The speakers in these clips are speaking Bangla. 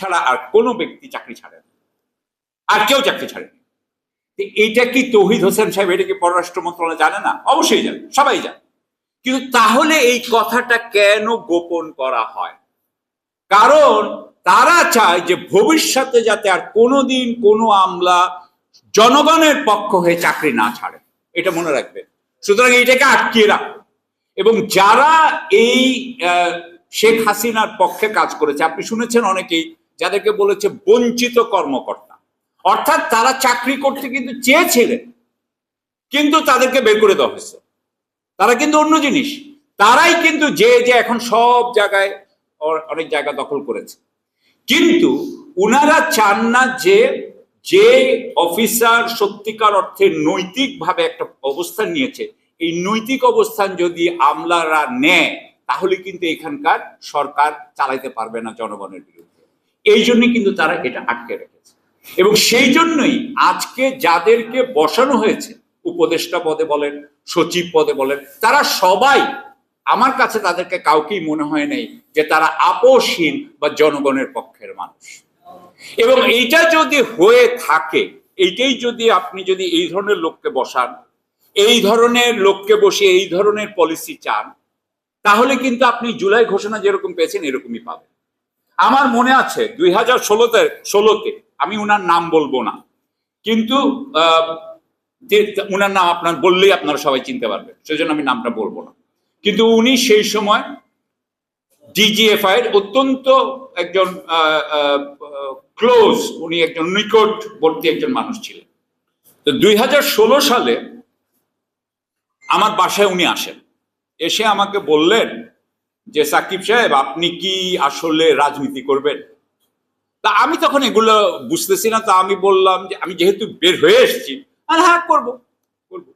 ছাড়া আর কোনো ব্যক্তি চাকরি ছাড়ে না আর কেউ চাকরি ছাড়ে না তো এইটা কি তৌহিদ হোসেন সাহেব এটা কি পররাষ্ট্র মন্ত্রণালয় জানে না? অবশ্যই জানে, সবাই জানে। কিন্তু তাহলে এই কথাটা কেন গোপন করা হয়? কারণ তারা চায় যে ভবিষ্যতে যাতে আর কোনোদিন কোনো আমলা জনগণের পক্ষ হয়ে চাকরি না ছাড়ে। এটা মনে রাখবে সুতরাং এটাকে আটকিয়ে রাখো এবং যারা এই শেখ হাসিনার পক্ষে কাজ করেছে, আপনি শুনেছেন অনেকেই যাদেরকে বলেছে বঞ্চিত কর্মকর্তা। অর্থাৎ তারা চাকরি করতে কিন্তু চেয়েছিলেন কিন্তু তাদেরকে বের করে দেওয়া হয়েছে। তারা কিন্তু অন্য জিনিস। তারাই কিন্তু যে যে এখন সব জায়গায় অনেক জায়গা দখল করেছে। কিন্তু উনারা চান না যে যে অফিসার সত্যিকার অর্থে নৈতিকভাবে একটা অবস্থান নিয়েছে, এই নৈতিক অবস্থান যদি আমলারা নেয়, তাহলে কিন্তু এখানকার সরকার চালাইতে পারবে না জনগণের বিরুদ্ধে। এই জন্য কিন্তু তারা এটা আটকে রেখেছে। এবং সেই জন্যই আজকে যাদেরকে বসানো হয়েছে, উপদেষ্টা পদে বলেন, সচিব পদে বলেন, তারা সবাই আমার কাছে তাদেরকে কাউকেই মনে হয় নাই যে তারা আপোষহীন বা জনগণের পক্ষের মানুষ। এবং এইটা যদি হয়ে থাকে, এইটাই যদি আপনি যদি এই ধরনের লোককে বসান, এই ধরনের লোককে বসে এই ধরনের পলিসি চান, তাহলে কিন্তু আপনি জুলাই ঘোষণা যেরকম পেয়েছেন, এরকমই পাবেন। আমার মনে আছে দুই হাজার ষোলোতে ষোলোতে, আমি উনার নাম বলব না। কিন্তু উনার নাম আপনার বললেই আপনারা সবাই চিনতে পারবেন, সেজন্য আমি নামটা বলব না। কিন্তু উনি সেই সময় ডিজিএফআই এর অত্যন্ত একজন ক্লোজ উনি একজন নিকটবর্তী একজন মানুষ ছিলেন। তো দুই হাজার ষোলো সালে আমার বাসায় উনি আসেন। এসে আমাকে বললেন যে সাকিব সাহেব, আপনি কি আসলে রাজনীতি করবেন? তা আমি তখন এগুলো বুঝতেছি না, তা আমি বললাম যে আমি যেহেতু বের হয়ে এসেছি আর হ্যাঁ করব করব।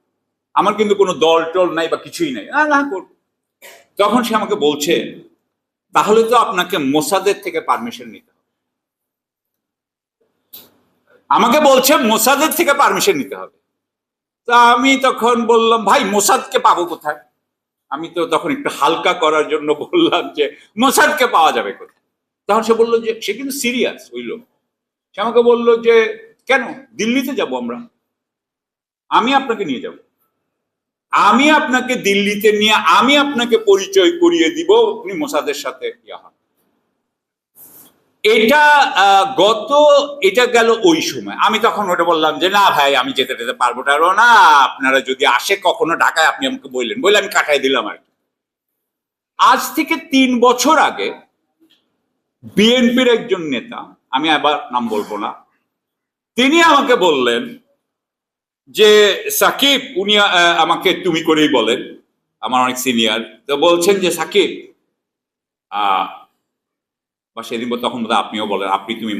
আমার কিন্তু কোনো দল টল নাই বা কিছুই নাই হ্যাঁ হ্যাঁ করব। তখন সে আমাকে বলছে, তাহলে তো আপনাকে মোসাদের থেকে পারমিশন নিতে হবে। আমাকে বলছে, মোসাদের থেকে পারমিশন নিতে হবে। তা আমি তখন বললাম, ভাই, মোসাদকে পাবো কোথায়? আমি তো তখন একটু হালকা করার জন্য বললাম যে, মোসাদকে পাওয়া যাবে কোথায়? তখন সে বলল যে, সে কিন্তু সিরিয়াস ওই লোক। সে আমাকে বলল যে, কেন? দিল্লিতে যাব আমরা। আমি আপনাকে নিয়ে যাব। আমি আপনাকে দিল্লিতে নিয়ে, আমি আপনাকে পরিচয় করিয়ে দিব। আপনি মোসাদের সাথে ইয়া হন। এটা গত, এটা গেল ওই সময়। আমি তখন ওটা বললাম যে, না ভাই, আমি যেতে যেতে পারব টারবো না, আপনারা যদি আসে কখনো ঢাকায়, আপনি আমাকে বললেন। বলে আমি কাটাই দিলাম আর কি। আজ থেকে তিন বছর আগে বিএনপির একজন নেতা, আমি আবার নাম বলব না, তিনি আমাকে বললেন যে, সাকিব, উনি আমাকে তুমি করেই বলেন। আমার অনেক সিনিয়র, তো বলছেন যে, সাকিব বা সেদিন তখন আপনিও বলেন আপনি তুমি